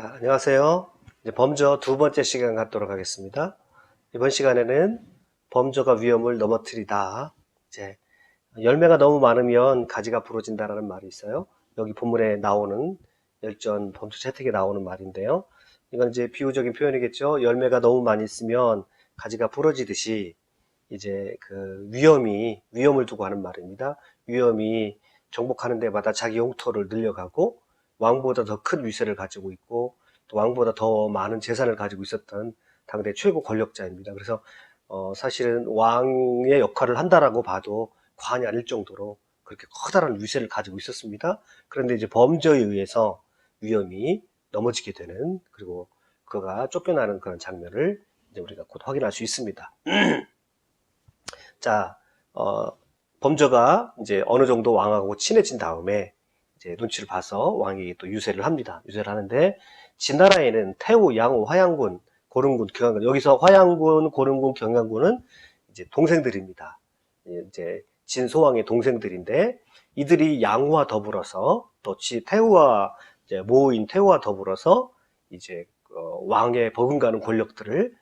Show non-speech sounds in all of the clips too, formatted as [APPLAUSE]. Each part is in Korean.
자, 안녕하세요. 이제 범저 두 번째 시간 갖도록 하겠습니다. 이번 시간에는 범저가 위험을 넘어뜨리다. 이제 열매가 너무 많으면 가지가 부러진다라는 말이 있어요. 여기 본문에 나오는 열전 범저 채택에 나오는 말인데요. 이건 이제 비유적인 표현이겠죠. 열매가 너무 많이 있으면 가지가 부러지듯이 이제 그 위험이 위험을 두고 하는 말입니다. 위험이 정복하는 데마다 자기 용토를 늘려가고 왕보다 더 큰 위세를 가지고 있고 또 왕보다 더 많은 재산을 가지고 있었던 당대 최고 권력자입니다. 그래서 어, 사실은 왕의 역할을 한다라고 봐도 과언이 아닐 정도로 그렇게 커다란 위세를 가지고 있었습니다. 그런데 이제 범죄에 의해서 위험이 넘어지게 되는 그리고 그가 쫓겨나는 그런 장면을 이제 우리가 곧 확인할 수 있습니다. [CLEARS THROAT] 자, 어, 범저가 이제 어느 정도 왕하고 친해진 다음에 이제 눈치를 봐서 왕에게 또 유세를 합니다. 유세를 하는데 진나라에는 태우, 양호, 화양군, 고릉군, 경양군 여기서 화양군, 고릉군, 경양군은 이제 동생들입니다. 이제 진소왕의 동생들인데 이들이 양호와 더불어서 또 지- 태우와 모인 태우와 더불어서 이제 어, 왕의 버금가는 권력들을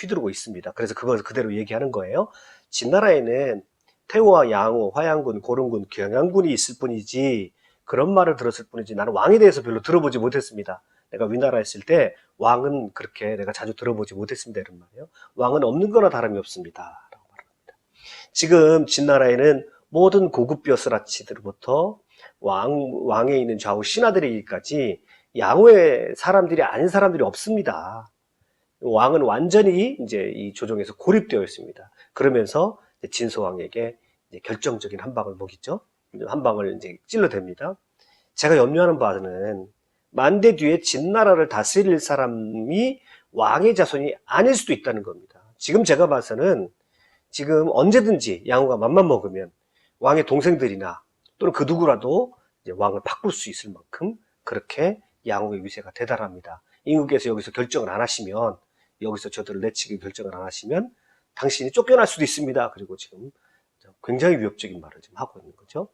휘두르고 있습니다. 그래서 그걸 그대로 얘기하는 거예요. 진나라에는 태우와 양호, 화양군, 고릉군, 경양군이 있을 뿐이지 그런 말을 들었을 뿐이지 나는 왕에 대해서 별로 들어보지 못했습니다. 내가 위나라 했을 때 왕은 그렇게 내가 자주 들어보지 못했습니다. 이런 말이에요. 왕은 없는 거나 다름이 없습니다. 라고 말합니다. 지금 진나라에는 모든 고급 벼슬아치들부터 왕, 왕에 있는 좌우 신하들에게까지 양호의 사람들이 아닌 사람들이 없습니다. 왕은 완전히 이제 이 조정에서 고립되어 있습니다. 그러면서 진소왕에게 결정적인 한 방을 먹이죠. 한 방을 이제 찔러댑니다. 제가 염려하는 바는 만대 뒤에 진나라를 다스릴 사람이 왕의 자손이 아닐 수도 있다는 겁니다. 지금 제가 봐서는 지금 언제든지 양호가 맘만 먹으면 왕의 동생들이나 또는 그 누구라도 왕을 바꿀 수 있을 만큼 그렇게 양호의 위세가 대단합니다. 임금께서 여기서 결정을 안 하시면 여기서 저들을 내치기 결정을 안 하시면 당신이 쫓겨날 수도 있습니다. 그리고 지금 굉장히 위협적인 말을 지금 하고 있는 거죠.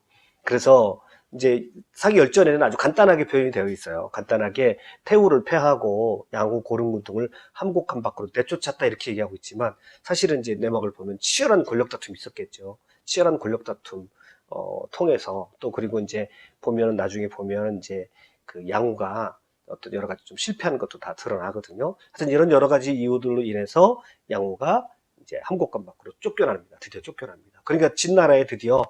그래서 이제 사기 열전에는 아주 간단하게 표현이 되어 있어요. 간단하게 태우를 패하고 양호 고릉군 등을 함곡한 밖으로 내쫓았다 이렇게 얘기하고 있지만 사실은 이제 내막을 보면 치열한 권력 다툼이 있었겠죠. 치열한 권력 다툼 어, 통해서 또 그리고 이제 보면은 나중에 보면 이제 그 양호가 어떤 여러 가지 좀 실패하는 것도 다 드러나거든요. 하여튼 이런 여러 가지 이유들로 인해서 양호가 이제 함곡관 밖으로 쫓겨납니다. 드디어 쫓겨납니다. 그러니까 진나라에 드디어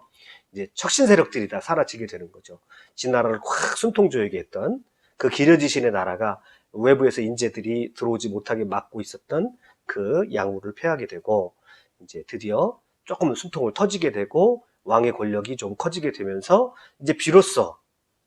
이제 척신 세력들이 다 사라지게 되는 거죠. 진 나라를 확 숨통조에게 했던 그 기려지신의 나라가 외부에서 인재들이 들어오지 못하게 막고 있었던 그 양후를 패하게 되고 이제 드디어 조금 숨통을 터지게 되고 왕의 권력이 좀 커지게 되면서 이제 비로소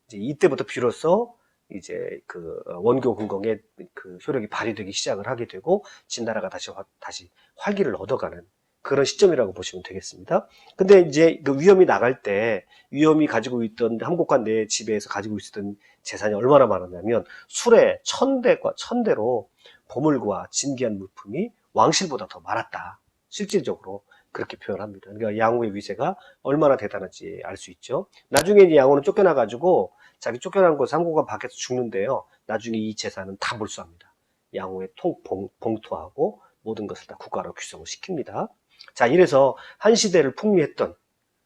이제 이때부터 비로소 이제 그 원교 군공의 그 효력이 발휘되기 시작을 하게 되고 진나라가 다시 화- 다시 활기를 얻어가는 그런 시점이라고 보시면 되겠습니다. 근데 이제 그 위험이 나갈 때 위험이 가지고 있던 함곡관 내 지배에서 가지고 있었던 재산이 얼마나 많았냐면 술에 천대과 천대로 보물과 진귀한 물품이 왕실보다 더 많았다. 실질적으로 그렇게 표현합니다. 그러니까 양호의 위세가 얼마나 대단한지 알 수 있죠. 나중에 양호는 쫓겨나 가지고 자기 쫓겨난 곳 함곡관 밖에서 죽는데요. 나중에 이 재산은 다 몰수합니다. 양호의 통 봉, 봉투하고 모든 것을 다 국가로 규정을 시킵니다. 자, 이래서 한 시대를 풍미했던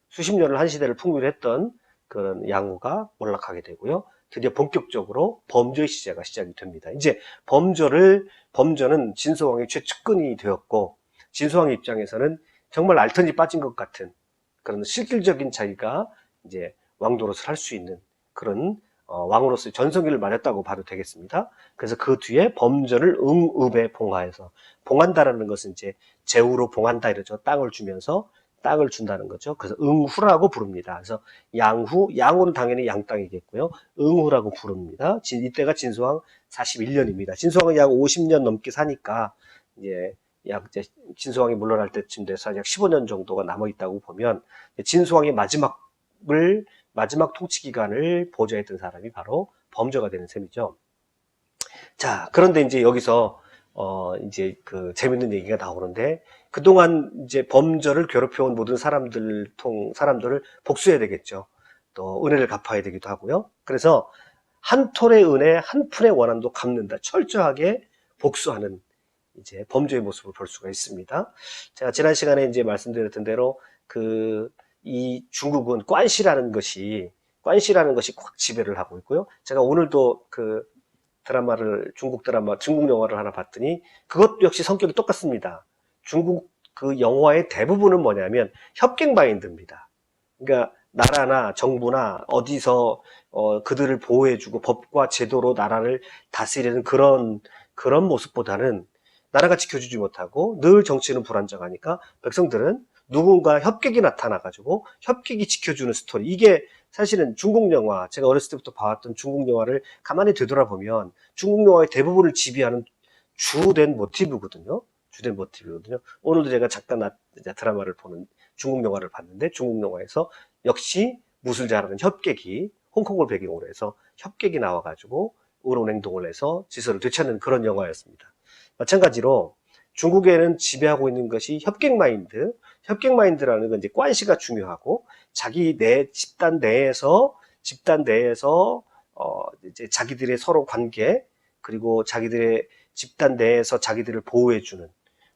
수십 년을 한 시대를 풍미를 했던 그런 양호가 몰락하게 되고요. 드디어 본격적으로 범죄의 시대가 시작이 됩니다. 이제 범죄를 범죄는 진소왕의 최측근이 되었고 진소왕의 입장에서는 정말 알턴이 빠진 것 같은 그런 실질적인 자기가 이제 왕도로서 할 수 있는 그런 어, 왕으로서의 전성기를 말했다고 봐도 되겠습니다. 그래서 그 뒤에 범죄를 응읍에 봉하여서 봉한다라는 것은 이제 제후로 봉한다 이러죠. 땅을 주면서 땅을 준다는 거죠. 그래서 응후라고 부릅니다. 그래서 양후, 양후는 당연히 양 땅이겠고요. 응후라고 부릅니다. 진- 이때가 진소왕 41년입니다. 진소왕은 약 50년 넘게 사니까 이제 약 이제 진소왕이 물러날 때쯤 돼서 약 15년 정도가 남아 있다고 보면 진소왕의 마지막을 마지막 통치 기간을 보좌했던 사람이 바로 범죄가 되는 셈이죠. 자, 그런데 이제 여기서 어 이제 그 재밌는 얘기가 나오는데 그동안 이제 범죄를 괴롭혀 온 모든 사람들 통 사람들을 복수해야 되겠죠. 또 은혜를 갚아야 되기도 하고요. 그래서 한 톨의 은혜, 한 푼의 원한도 갚는다. 철저하게 복수하는 이제 범죄의 모습을 볼 수가 있습니다. 제가 지난 시간에 이제 말씀드렸던 대로 그 이 중국은 관시라는 것이 관시라는 것이 꽉 지배를 하고 있고요. 제가 오늘도 그 드라마를 중국 드라마 중국 영화를 하나 봤더니 그것도 역시 성격이 똑같습니다. 중국 그 영화의 대부분은 뭐냐면 협객 마인드입니다. 그러니까 나라나 정부나 어디서 어, 그들을 보호해주고 법과 제도로 나라를 다스리는 그런 그런 모습보다는 나라가 지켜주지 못하고 늘 정치는 불안정하니까 백성들은 누군가 협객이 나타나가지고 협객이 지켜주는 스토리. 이게 사실은 중국 영화, 제가 어렸을 때부터 봐왔던 중국 영화를 가만히 되돌아보면 중국 영화의 대부분을 지배하는 주된 모티브거든요. 주된 모티브거든요. 오늘도 제가 잠깐 드라마를 보는 중국 영화를 봤는데 중국 영화에서 역시 무술 잘하는 협객이 홍콩을 배경으로 해서 협객이 나와가지고 의로운 행동을 해서 지서를 되찾는 그런 영화였습니다. 마찬가지로 중국에는 지배하고 있는 것이 협객 마인드, 협객 마인드라는 건 이제 관시가 중요하고 자기 내 집단 내에서 집단 내에서 어 이제 자기들의 서로 관계 그리고 자기들의 집단 내에서 자기들을 보호해주는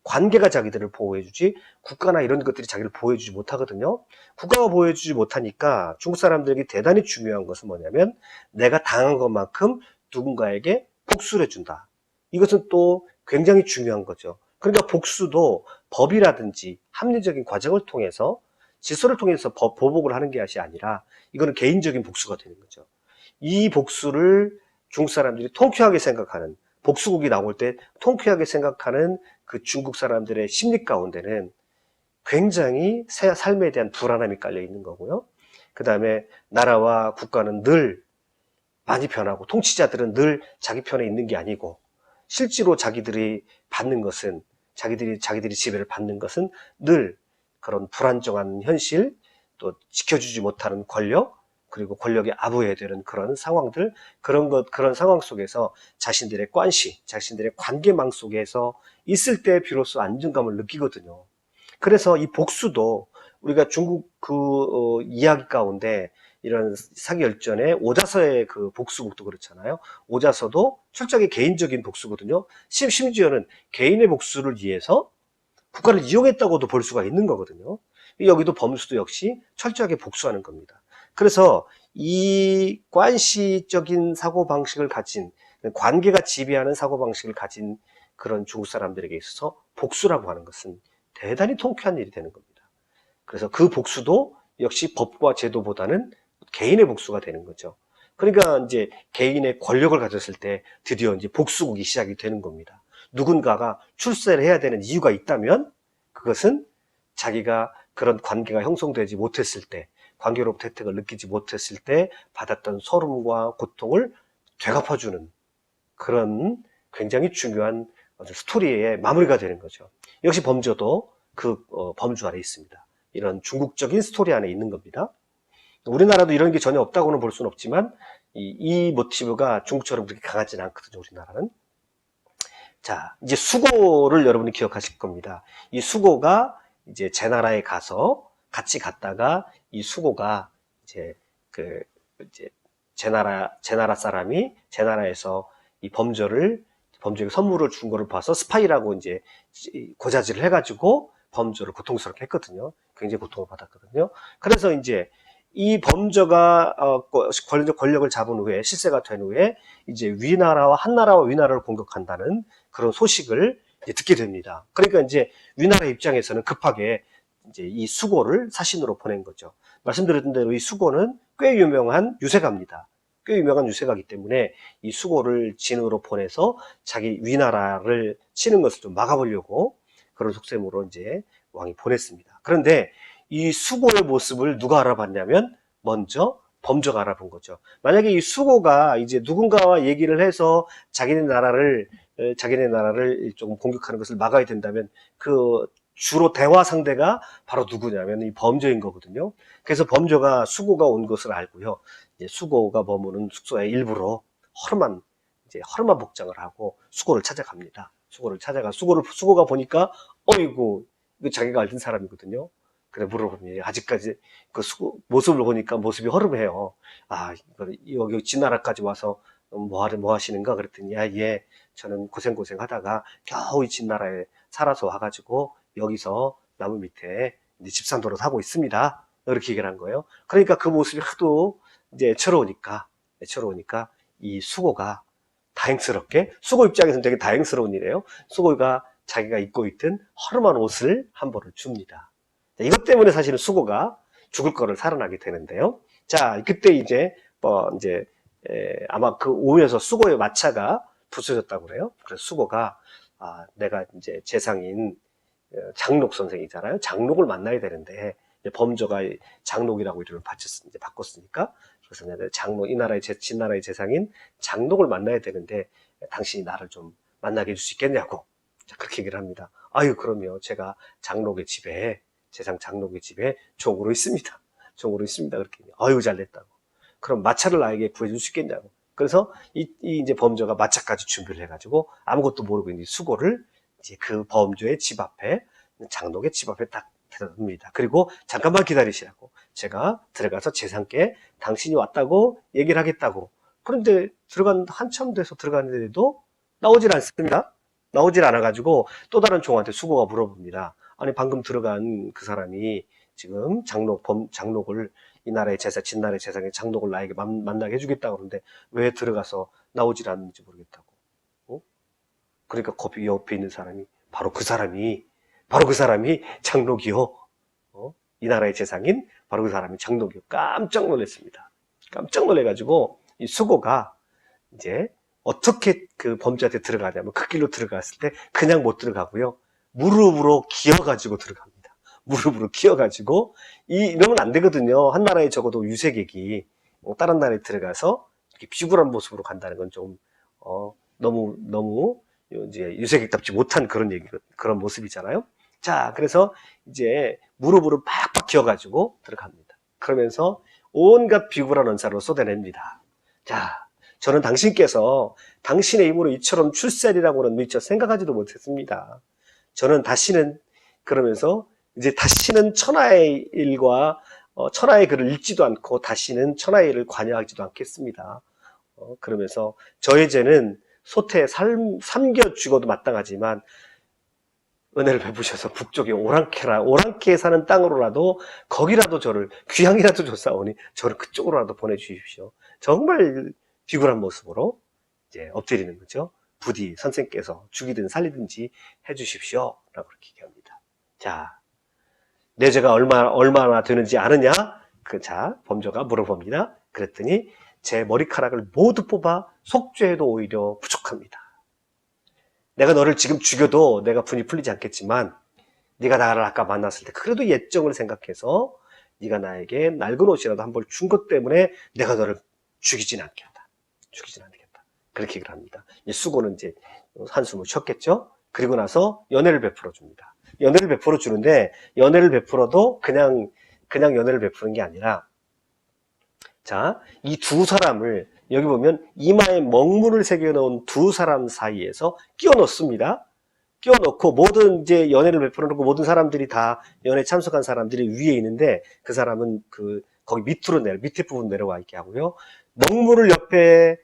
관계가 자기들을 보호해주지 국가나 이런 것들이 자기를 보호해주지 못하거든요. 국가가 보호해주지 못하니까 중국 사람들에게 대단히 중요한 것은 뭐냐면 내가 당한 것만큼 누군가에게 복수를 해준다. 이것은 또 굉장히 중요한 거죠. 그러니까 복수도 법이라든지 합리적인 과정을 통해서 질서를 통해서 법, 보복을 하는 것이 아니라 이거는 개인적인 복수가 되는 거죠. 이 복수를 중국 사람들이 통쾌하게 생각하는 복수국이 나올 때 통쾌하게 생각하는 그 중국 사람들의 심리 가운데는 굉장히 새 삶에 대한 불안함이 깔려 있는 거고요. 그 다음에 나라와 국가는 늘 많이 변하고 통치자들은 늘 자기 편에 있는 게 아니고 실제로 자기들이 받는 것은 자기들이 자기들이 지배를 받는 것은 늘 그런 불안정한 현실 또 지켜주지 못하는 권력 그리고 권력에 아부해야 되는 그런 상황들 그런 것 그런 상황 속에서 자신들의 관시 자신들의 관계망 속에서 있을 때 비로소 안정감을 느끼거든요. 그래서 이 복수도 우리가 중국 그 어, 이야기 가운데 이런 사기열전의 오자서의 그 복수국도 그렇잖아요. 오자서도 철저하게 개인적인 복수거든요. 심- 심지어는 개인의 복수를 위해서 국가를 이용했다고도 볼 수가 있는 거거든요. 여기도 범수도 역시 철저하게 복수하는 겁니다. 그래서 이 관시적인 사고방식을 가진 관계가 지배하는 사고방식을 가진 그런 중국 사람들에게 있어서 복수라고 하는 것은 대단히 통쾌한 일이 되는 겁니다. 그래서 그 복수도 역시 법과 제도보다는 개인의 복수가 되는 거죠. 그러니까 이제 개인의 권력을 가졌을 때 드디어 이제 복수국이 시작이 되는 겁니다. 누군가가 출세를 해야 되는 이유가 있다면 그것은 자기가 그런 관계가 형성되지 못했을 때, 관계로부터 혜택을 느끼지 못했을 때 받았던 소름과 고통을 되갚아주는 그런 굉장히 중요한 스토리의 마무리가 되는 거죠. 역시 범죄도 그 어, 범주 아래 있습니다. 이런 중국적인 스토리 안에 있는 겁니다. 우리나라도 이런 게 전혀 없다고는 볼 수는 없지만 이, 이 모티브가 중국처럼 그렇게 강하지는 않거든요. 우리나라는. 자, 이제 수고를 여러분이 기억하실 겁니다. 이 수고가 이제 제 나라에 가서 같이 갔다가 이 수고가 이제 그 이제 제 나라 제 나라 사람이 제 나라에서 이 범죄를 범죄에 선물을 준 거를 봐서 스파이라고 이제 고자질을 해가지고 범죄를 고통스럽게 했거든요. 굉장히 고통을 받았거든요. 그래서 이제 이 범죄가 어, 권력, 권력을 잡은 후에 실세가 된 후에 이제 위나라와 한나라와 위나라를 공격한다는 그런 소식을 듣게 됩니다. 그러니까 이제 위나라 입장에서는 급하게 이제 이 수고를 사신으로 보낸 거죠. 말씀드렸던 대로 이 수고는 꽤 유명한 유세가입니다. 꽤 유명한 유세가기 때문에 이 수고를 진으로 보내서 자기 위나라를 치는 것을 좀 막아보려고 그런 속셈으로 이제 왕이 보냈습니다. 그런데 이 수고의 모습을 누가 알아봤냐면 먼저 범죄가 알아본 거죠. 만약에 이 수고가 이제 누군가와 얘기를 해서 자기네 나라를 에, 자기네 나라를 조금 공격하는 것을 막아야 된다면 그 주로 대화 상대가 바로 누구냐면 이 범죄인 거거든요. 그래서 범죄가 수고가 온 것을 알고요. 수고가 머무는 숙소에 일부러 허름한 이제 허름한 복장을 하고 수고를 찾아갑니다. 수고를 찾아가 수고를 수고가 보니까 어이구 이거 자기가 알던 사람이거든요. 그래 물어봅니다. 아직까지 그 수- 모습을 보니까 모습이 허름해요. 아, 여기 진나라까지 와서 뭐, 하려, 뭐 하시는가? 그랬더니, 야, 예, 저는 고생 고생 하다가 겨우 이 진나라에 살아서 와가지고 여기서 나무 밑에 이제 집산 도로 하고 있습니다. 이렇게 얘기를 한 거예요. 그러니까 그 모습이 하도 이제 애처로우니까, 애처로우니까 이 수고가 다행스럽게, 수고 입장에서는 되게 다행스러운 일이에요. 수고가 자기가 입고 있던 허름한 옷을 한 벌을 줍니다. 자, 이것 때문에 사실은 수고가 죽을 거를 살아나게 되는데요. 자, 그때 이제, 뭐, 이제, 에, 아마 그 오면서 수고의 마차가 부서졌다고 그래요. 그래서 수고가, 아, 내가 이제 재상인 어, 장록 선생이잖아요. 장록을 만나야 되는데, 범저가 장록이라고 이름을 바쳤, 이제 바꿨으니까. 그래서 내가 장록, 이 나라의 제, 진나라의 재상인 장록을 만나야 되는데, 당신이 나를 좀 만나게 해줄 수 있겠냐고. 자, 그렇게 얘기를 합니다. 아유, 그럼요. 제가 장록의 집에, 재상 장록의 집에 종으로 있습니다. [LAUGHS] 종으로 있습니다. 그렇게. 아유, 잘 됐다고. 그럼 마차를 나에게 구해줄 수 있겠냐고. 그래서 이, 이 이제 범저가 마차까지 준비를 해가지고 아무것도 모르고 있는 수고를 이제 그 범저의 집 앞에, 장록의 집 앞에 딱 대답합니다. 그리고 잠깐만 기다리시라고. 제가 들어가서 재상께 당신이 왔다고 얘기를 하겠다고. 그런데 들어간, 한참 돼서 들어갔는데도 나오질 않습니다. 나오질 않아가지고 또 다른 종한테 수고가 물어봅니다. 아니, 방금 들어간 그 사람이 지금 장록, 범, 장록을 이 나라의 제사, 진나라의 재상의 장록을 나에게 만, 만나게 해주겠다고 그러는데 왜 들어가서 나오질 않는지 모르겠다고. 어? 그러니까 거기 옆에 있는 사람이 바로 그 사람이 바로 그 사람이 장록이요. 어? 이 나라의 재상인 바로 그 사람이 장록이요. 깜짝 놀랐습니다. 깜짝 놀래가지고 이 수고가 이제 어떻게 그 범죄한테 들어가냐면 그 길로 들어갔을 때 그냥 못 들어가고요. 무릎으로 기어가지고 들어갑니다. 무릎으로 기어가지고 이 이러면 안 되거든요. 한 나라에 적어도 유색객이 뭐 다른 나라에 들어가서 이렇게 비굴한 모습으로 간다는 건 좀 어, 너무 너무 이제 유색객답지 못한 그런 얘기 그런 모습이잖아요. 자, 그래서 이제 무릎으로 팍팍 기어가지고 들어갑니다. 그러면서 온갖 비굴한 언사로 쏟아냅니다. 자, 저는 당신께서 당신의 힘으로 이처럼 출세리라고는 미처 생각하지도 못했습니다. 저는 다시는 그러면서 이제 다시는 천하의 일과 어, 천하의 글을 읽지도 않고 다시는 천하의 일을 관여하지도 않겠습니다. 어, 그러면서 저의 죄는 소태에 삶, 삼겨 죽어도 마땅하지만 은혜를 베푸셔서 북쪽에 오랑캐라 오랑캐에 사는 땅으로라도 거기라도 저를 귀향이라도 줬사오니 저를 그쪽으로라도 보내주십시오. 정말 비굴한 모습으로 이제 엎드리는 거죠. 부디 선생께서 죽이든 살리든지 해주십시오. 라고 그렇게 얘기합니다. 자, 내 죄가 얼마, 얼마나 되는지 아느냐? 그, 자, 범저가 물어봅니다. 그랬더니 제 머리카락을 모두 뽑아 속죄해도 오히려 부족합니다. 내가 너를 지금 죽여도 내가 분이 풀리지 않겠지만 네가 나를 아까 만났을 때 그래도 옛정을 생각해서 네가 나에게 낡은 옷이라도 한 벌 준 것 때문에 내가 너를 죽이진 않겠다. 죽이진 않겠다. 그렇게 얘기를 합니다. 이 수고는 이제 한숨을 쉬었겠죠? 그리고 나서 연애를 베풀어 줍니다. 연애를 베풀어 주는데 연애를 베풀어도 그냥 그냥 연애를 베푸는 게 아니라 자, 이 두 사람을 여기 보면 이마에 먹물을 새겨 놓은 두 사람 사이에서 끼워 넣습니다. 끼워 넣고 모든 이제 연애를 베풀어 놓고 모든 사람들이 다 연애 참석한 사람들이 위에 있는데 그 사람은 그 거기 밑으로 내려 밑에 부분 내려와 있게 하고요. 먹물을 옆에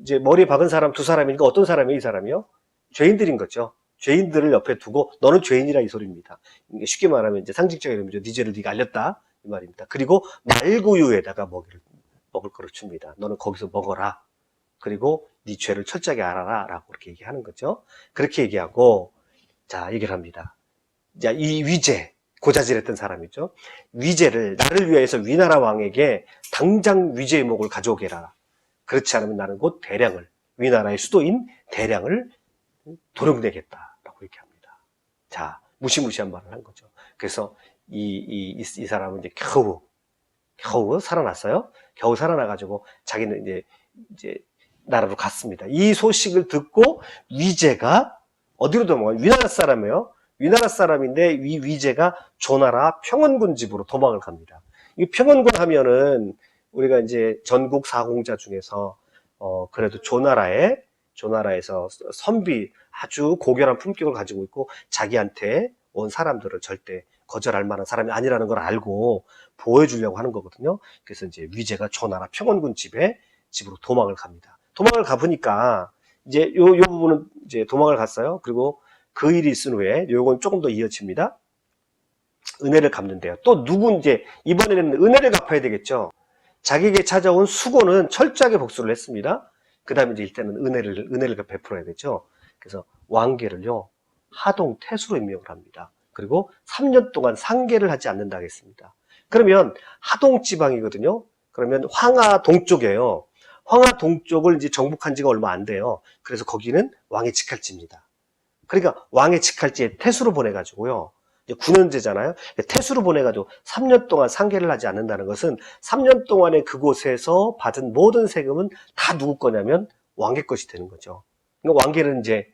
이제 머리에 박은 사람 두 사람이니까 어떤 사람이에요, 이 사람이요? 죄인들인 거죠. 죄인들을 옆에 두고 너는 죄인이라 이 소리입니다. 쉽게 말하면 이제 상징적인 의미죠. 네 죄를 네가 알렸다 이 말입니다. 그리고 말구유에다가 먹이를 먹을 거를 줍니다. 너는 거기서 먹어라. 그리고 네 죄를 철저하게 알아라라고 그렇게 얘기하는 거죠. 그렇게 얘기하고 자 얘기를 합니다. 자, 이 위제 고자질했던 사람이죠. 위제를 나를 위하여서 위나라 왕에게 당장 위제의 목을 가져오게라. 그렇지 않으면 나는 곧 대량을 위나라의 수도인 대량을 도령내겠다라고 얘기합니다. 자 무시무시한 말을 한 거죠. 그래서 이, 이, 이, 이 사람은 이제 겨우 겨우 살아났어요. 겨우 살아나가지고 자기는 이제 이제 나라로 갔습니다. 이 소식을 듣고 위제가 어디로 도망가요? 위나라 사람이에요. 위나라 사람인데 이 위제가 조나라 평원군 집으로 도망을 갑니다. 이 평원군 하면은 우리가 이제 전국 사공자 중에서 어 그래도 조나라에 조나라에서 선비 아주 고결한 품격을 가지고 있고 자기한테 온 사람들을 절대 거절할 만한 사람이 아니라는 걸 알고 보호해주려고 하는 거거든요. 그래서 이제 위제가 조나라 평원군 집에 집으로 도망을 갑니다. 도망을 가보니까 이제 요, 요 부분은 이제 도망을 갔어요. 그리고 그 일이 있은 후에 요건 조금 더 이어집니다. 은혜를 갚는데요. 또 누구 이제 이번에는 은혜를 갚아야 되겠죠. 자기에게 찾아온 수고는 철저하게 복수를 했습니다. 그 다음에 이제 일단은 은혜를, 은혜를 베풀어야 되죠. 그래서 왕계를요, 하동 태수로 임명을 합니다. 그리고 3년 동안 상계를 하지 않는다 하겠습니다. 그러면 하동 지방이거든요. 그러면 황하 동쪽이에요. 황하 동쪽을 이제 정복한 지가 얼마 안 돼요. 그래서 거기는 왕의 직할지입니다. 그러니까 왕의 직할지에 태수로 보내가지고요. 이제 9년제잖아요. 태수로 보내가지고 3년 동안 상계를 하지 않는다는 것은 3년 동안에 그곳에서 받은 모든 세금은 다 누구 거냐면 왕의 것이 되는 거죠. 그러니까 왕계는 이제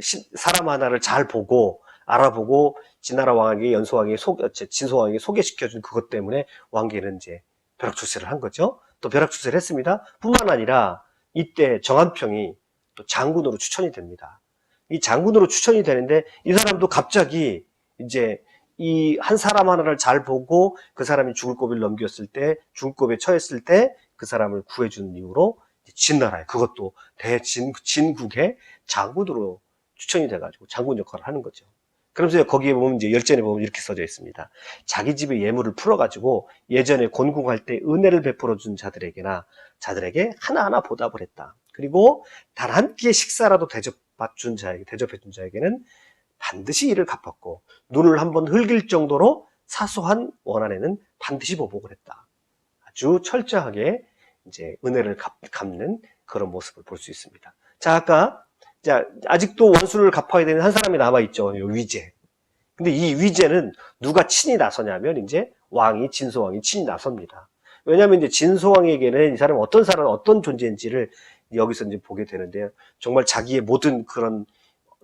시- 사람 하나를 잘 보고 알아보고 진나라 왕에게 연소왕에게 소, 어, 진소왕에게 소개시켜준 그것 때문에 왕계는 이제 벼락 출세를 한 거죠. 또 벼락 출세를 했습니다. 뿐만 아니라 이때 정한평이 또 장군으로 추천이 됩니다. 이 장군으로 추천이 되는데 이 사람도 갑자기 이제 이 한 사람 하나를 잘 보고 그 사람이 죽을 고비를 넘겼을 때 죽을 고비에 처했을 때 그 사람을 구해준 이유로 진나라에 그것도 대진 진국의 장군으로 추천이 돼가지고 장군 역할을 하는 거죠. 그러면서 거기에 보면 이제 열전에 보면 이렇게 써져 있습니다. 자기 집의 예물을 풀어가지고 예전에 곤궁할 때 은혜를 베풀어 준 자들에게나 자들에게 하나하나 보답을 했다. 그리고 단 한 끼의 식사라도 대접받 준 자에게 대접해 준 자에게는 반드시 이를 갚았고 눈을 한번 흘길 정도로 사소한 원한에는 반드시 보복을 했다. 아주 철저하게 이제 은혜를 갚, 는 그런 모습을 볼 수 있습니다. 자, 아까 자, 아직도 원수를 갚아야 되는 한 사람이 남아 있죠. 요 위제. 근데 이 위제는 누가 친히 나서냐면 이제 왕이 진소왕이 친히 나섭니다. 왜냐하면 이제 진소왕에게는 이 사람이 어떤 사람 어떤 존재인지를 여기서 이제 보게 되는데요. 정말 자기의 모든 그런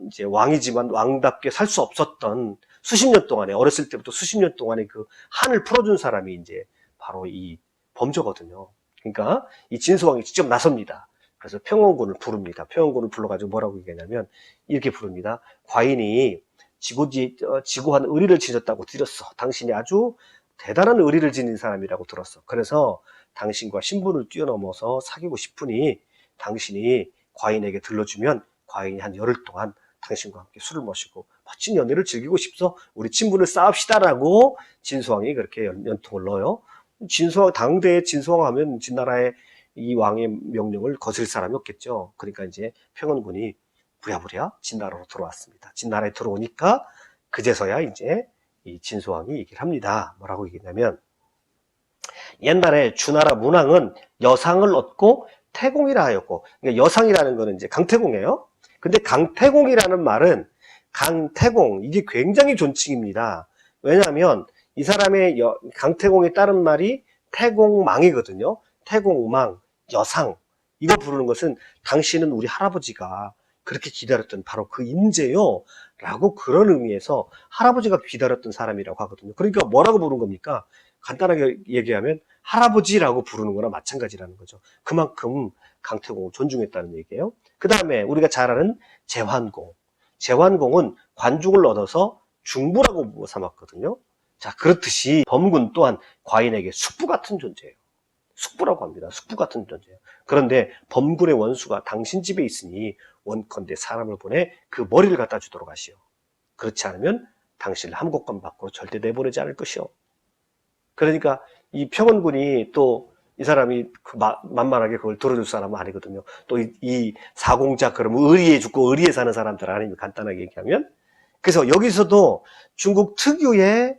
이제 왕이지만 왕답게 살 수 없었던 수십 년 동안에 어렸을 때부터 수십 년 동안에 그 한을 풀어준 사람이 이제 바로 이 범저거든요. 그러니까 이 진소왕이 직접 나섭니다. 그래서 평원군을 부릅니다. 평원군을 불러가지고 뭐라고 얘기하냐면 이렇게 부릅니다. 과인이 지고지, 어, 지고한 의리를 지녔다고 들었어. 당신이 아주 대단한 의리를 지닌 사람이라고 들었어. 그래서 당신과 신분을 뛰어넘어서 사귀고 싶으니 당신이 과인에게 들러주면 과인이 한 열흘 동안 당신과 함께 술을 마시고 멋진 연애를 즐기고 싶소. 우리 친분을 쌓읍시다라고 진수왕이 그렇게 연, 연통을 넣어요. 진수왕, 당대의 진수왕 하면 진나라의 이 왕의 명령을 거슬 사람이 없겠죠. 그러니까 이제 평원군이 부랴부랴 진나라로 들어왔습니다. 진나라에 들어오니까 그제서야 이제 이 진수왕이 얘기를 합니다. 뭐라고 얘기냐면 옛날에 주나라 문왕은 여상을 얻고 태공이라 하였고 그러니까 여상이라는 거는 이제 강태공이에요. 근데 강태공이라는 말은 강태공 이게 굉장히 존칭입니다. 왜냐하면 이 사람의 여- 강태공에 따른 말이 태공망이거든요. 태공망, 여상 이거 부르는 것은 당신은 우리 할아버지가 그렇게 기다렸던 바로 그 임재요 라고 그런 의미에서 할아버지가 기다렸던 사람이라고 하거든요. 그러니까 뭐라고 부르는 겁니까? 간단하게 얘기하면 할아버지라고 부르는 거나 마찬가지라는 거죠. 그만큼 강태공을 존중했다는 얘기예요. 그 다음에 우리가 잘 아는 제환공. 제환공은 관중을 얻어서 중부라고 삼았거든요. 자, 그렇듯이 범군 또한 과인에게 숙부 같은 존재예요. 숙부라고 합니다. 숙부 같은 존재예요. 그런데 범군의 원수가 당신 집에 있으니 원컨대 사람을 보내 그 머리를 갖다 주도록 하시오. 그렇지 않으면 당신을 함곡관 밖으로 절대 내보내지 않을 것이오. 그러니까 이 평원군이 또 이 사람이 그 마- 만만하게 그걸 들어줄 사람은 아니거든요. 또 이 사공자 그러면 의리에 죽고 의리에 사는 사람들 아니면 간단하게 얘기하면 그래서 여기서도 중국 특유의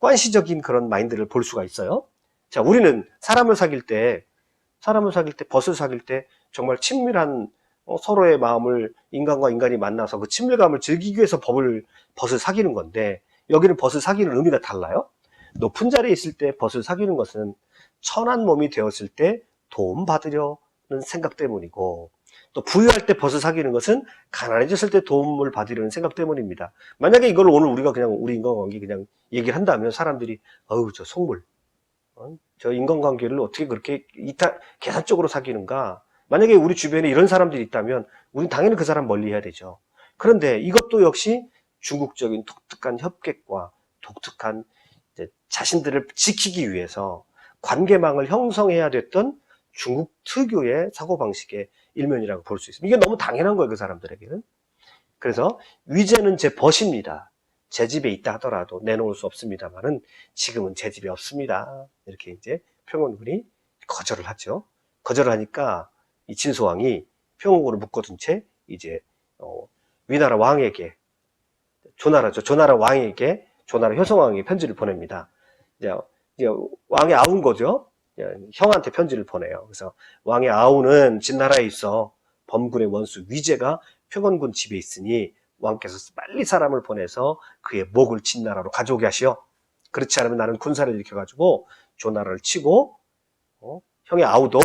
관시적인 그런 마인드를 볼 수가 있어요. 자, 우리는 사람을 사귈 때 사람을 사귈 때 벗을 사귈 때 정말 친밀한 어, 서로의 마음을 인간과 인간이 만나서 그 친밀감을 즐기기 위해서 법을 벗을 사귀는 건데 여기는 벗을 사귀는 의미가 달라요. 높은 자리에 있을 때 벗을 사귀는 것은 천한 몸이 되었을 때 도움 받으려는 생각 때문이고 또 부유할 때 벗을 사귀는 것은 가난해졌을 때 도움을 받으려는 생각 때문입니다. 만약에 이걸 오늘 우리가 그냥 우리 인간관계 그냥 얘기를 한다면 사람들이 어우 저 속물 어? 저 인간관계를 어떻게 그렇게 이타, 계산적으로 사귀는가 만약에 우리 주변에 이런 사람들이 있다면 우리는 당연히 그 사람 멀리 해야 되죠. 그런데 이것도 역시 중국적인 독특한 협객과 독특한 자신들을 지키기 위해서 관계망을 형성해야 됐던 중국 특유의 사고방식의 일면이라고 볼 수 있습니다. 이게 너무 당연한 거예요, 그 사람들에게는. 그래서 위제는 제 벗입니다. 제 집에 있다 하더라도 내놓을 수 없습니다만은 지금은 제 집에 없습니다. 이렇게 이제 평원군이 거절을 하죠. 거절을 하니까 이 진소왕이 평원군을 묶어둔 채 이제 어, 위나라 왕에게 조나라죠. 조나라 왕에게 조나라 효성왕에게 편지를 보냅니다. 이제, 왕이 아운 거죠. 이제 형한테 편지를 보내요. 그래서 왕의 아우는 진나라에 있어 범군의 원수 위제가 평원군 집에 있으니 왕께서 빨리 사람을 보내서 그의 목을 진나라로 가져오게 하시오. 그렇지 않으면 나는 군사를 일으켜가지고 조나라를 치고 어? 형의 아우도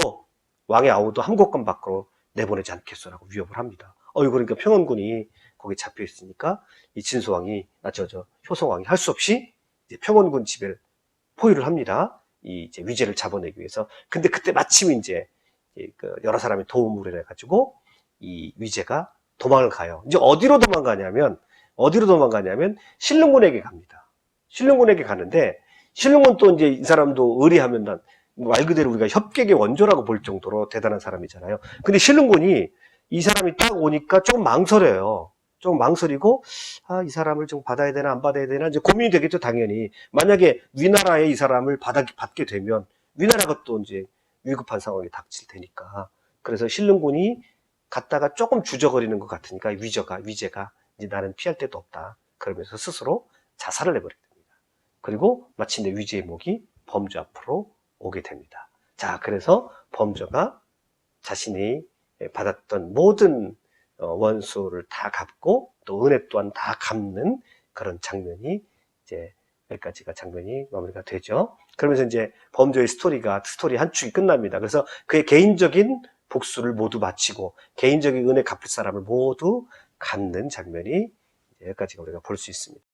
왕의 아우도 함곡권 밖으로 내보내지 않겠소라고 위협을 합니다. 어이 그러니까 평원군이 거기 잡혀 있으니까 이 진소왕이 아저저 효성왕이 할 수 없이 평원군 집을 포위를 합니다. 이 이제 위제를 잡아내기 위해서. 근데 그때 마침 이제 이그 여러 사람의 도움을 해가지고 이 위제가 도망을 가요. 이제 어디로 도망가냐면 어디로 도망가냐면 신릉군에게 갑니다. 신릉군에게 가는데 신릉군 또 이제 이 사람도 의리하면 난 말 그대로 우리가 협객의 원조라고 볼 정도로 대단한 사람이잖아요. 근데 신릉군이 이 사람이 딱 오니까 조금 망설여요. 좀 망설이고 아 이 사람을 좀 받아야 되나 안 받아야 되나 이제 고민이 되겠죠 당연히. 만약에 위나라에 이 사람을 받아, 받게 되면 위나라가 또 이제 위급한 상황이 닥칠 테니까. 그래서 신릉군이 갔다가 조금 주저거리는 것 같으니까 위저가 위제가 이제 나는 피할 데도 없다. 그러면서 스스로 자살을 해버리게 됩니다. 그리고 마침내 위제의 목이 범주 앞으로 오게 됩니다. 자 그래서 범저가 자신이 받았던 모든 어, 원수를 다 갚고 또 은혜 또한 다 갚는 그런 장면이 이제 여기까지가 장면이 마무리가 되죠. 그러면서 이제 범죄의 스토리가 스토리 한 축이 끝납니다. 그래서 그의 개인적인 복수를 모두 마치고 개인적인 은혜 갚을 사람을 모두 갚는 장면이 이제 여기까지가 우리가 볼 수 있습니다.